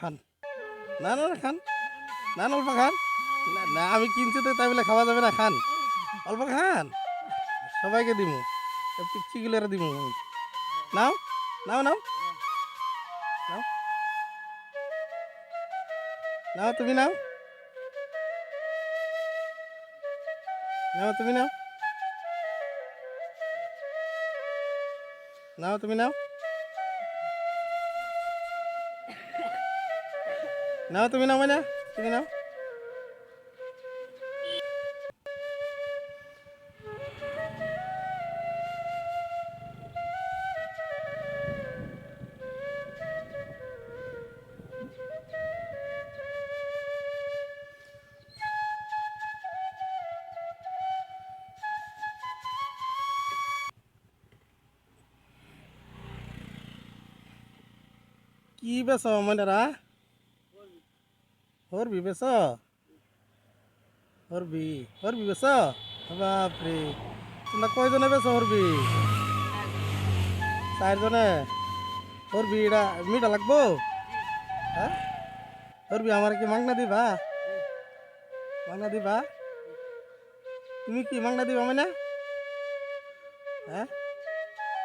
খান। না না খান। না না খান। না আমি কিনছি তো, তাই বলে খাওয়া যাবে না, খান। অল্প খান। সবাইকে দিমু। পিচ্ছিগুলোরে দিমু নাও নাও। নাও। নাও, তুমি নাও। নাও, তুমি নাও। নাও, তুমি নাও। নাও তুমি নাও মানে তুমি নাও কি বেছ মনেরা হরবি বেছ হরবি হরবি বেছ বাপরে তোমরা কয়জনে বেছ হরবি চারজনে হরবি এটা মিঠা লাগবো হ্যাঁ হরবি আমার কি মাংনা দিবা মাংনা দিবা তুমি কি মাংনা দিবা মানে হ্যাঁ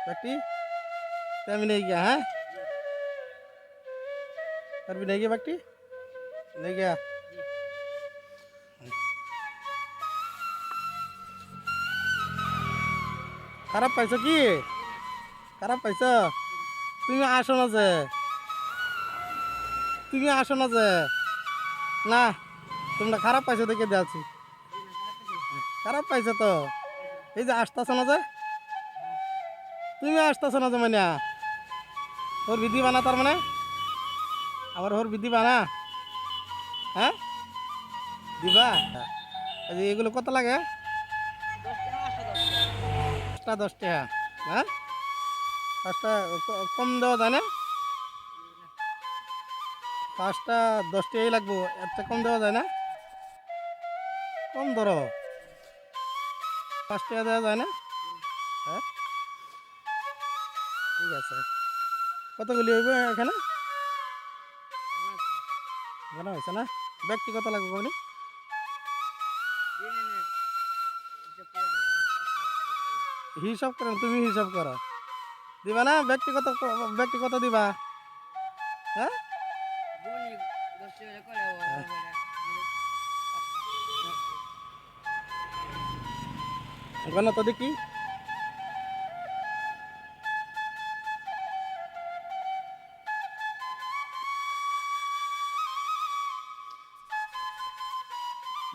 ব্যক্তি আমি নেই গিয়া হ্যাঁ আর भी नहीं गया খারাপ পাইছো কি? খারাপ পাইছো? তুমি আসো না যে। তুমি আসো না যে। না, তোমরা খারাপ পাইছো দেখে দিয়েছি খারাপ পাইছো তো? এই যে আসতেছো না যে? তুমি আসতেছো না যে মানে ওর বিধি বানা তার মানে? আমার ওর বিধি বানা? হ্যাঁ? দিবা? এগুলো কত লাগে? পাঁচটা দশ টাকা হ্যাঁ? পাঁচটা কম দেওয়া যায় না? পাঁচটা, দশ টাকাই লাগবো, একটা কম দেওয়া যায় না? কম ধরো। পাঁচ টাকা দেওয়া যায় না? হ্যাঁ? ঠিক আছে। কতগুলি হইব এখানে? জানা হয়েছে না? ব্যক্তি কত লাগবে কোনি হিসাব করেন, তুমি হিসাব করো। দিবা না? ব্যক্তিগত ব্যক্তিগত দিবা? হ্যাঁ? গণ তো দেখি।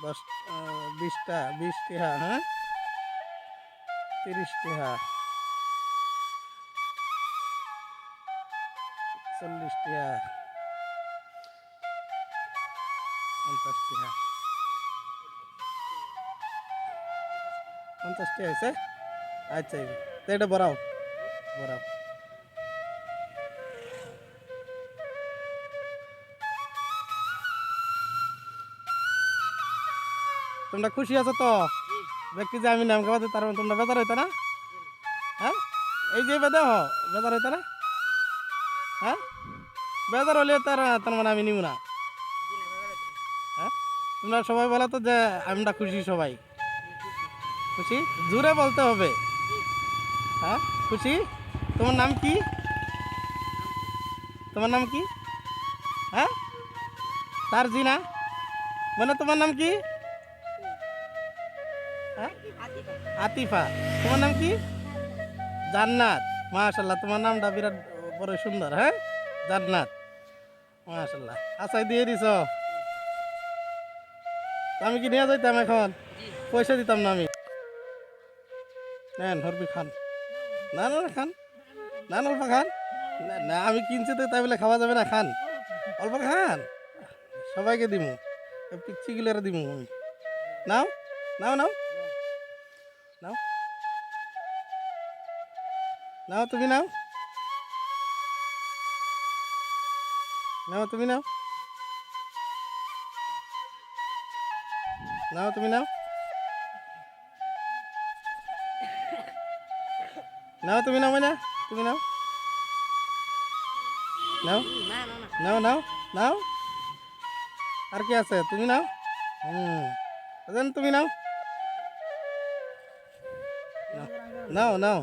দশ আহ, বিশটা বিশ টিহা হ্যাঁ তিরিশ টিহা চল্লিশ টিহা পঞ্চাশ টিহা পঞ্চাশ টিহা হয়েছে আচ্ছা তো এটা বড়াও বড়াও তোমরা খুশি আছো তো? ব্যক্তি যে আমি নাম খাওয়াতে তার মানে তোমরা বেজার হইতে না? হ্যাঁ? এই যে বেদে হ বেজার হইতে না? হ্যাঁ? বেজার হলে তার তার মানে আমি নিব না। হ্যাঁ? তোমরা সবাই বলো তো যে আমরা খুশি সবাই। খুশি? জোরে বলতে হবে। হ্যাঁ? খুশি? তোমার নাম কি? তোমার নাম কি? হ্যাঁ? তার জি না মানে তোমার নাম কি? আতিফা তোমার নাম কি? জান্নাত। মাশাল্লাহ তোমার নামটা বিরাট বড় সুন্দর হ্যাঁ? জান্নাত। মাশাল্লাহ আচ্ছা দিয়ে দিছ। আমি কি নিয়ে যাইতাম এখন? পয়সা দিতাম না আমি। নেন হরবি খান। না না খান? না না অল্প খান? না, না আমি কিনছি তো তাই বলে খাওয়া যাবে না খান। অল্প খান? সবাইকে দিমু। পিচ্ছিগুলোরে দিমু আমি। নাও নাও নাও। নাও। নাও, তুমি নাও। নাও, তুমি নাও। নাও, তুমি নাও। নাও, তুমি নাও মানে তুমি নাও। নাও। নাও নাও নাও। আর কি আছে? তুমি নাও। হুম। তুমি নাও। নাও নাও।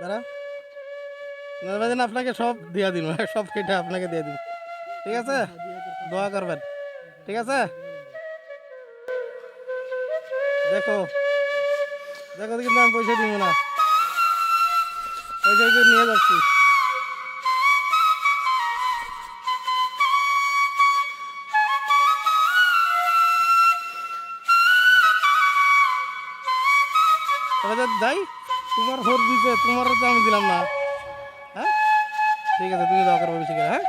দাঁড়া। নর্মাদিন আপনাকে সব দিয়া দিন সব কেটে আপনাকে দিয়ে দিন ঠিক আছে? দোয়া করবেন। ঠিক আছে? দেখো। দেখো কিন্তু আমি পয়সা দিব না। পয়সা দিয়ে নিয়ে যাচ্ছি। তবে যাই। তোমার হোর দিতে তোমার তো আমি দিলাম না। হ্যাঁ? ঠিক আছে, তুমি দরকার করবে হ্যাঁ?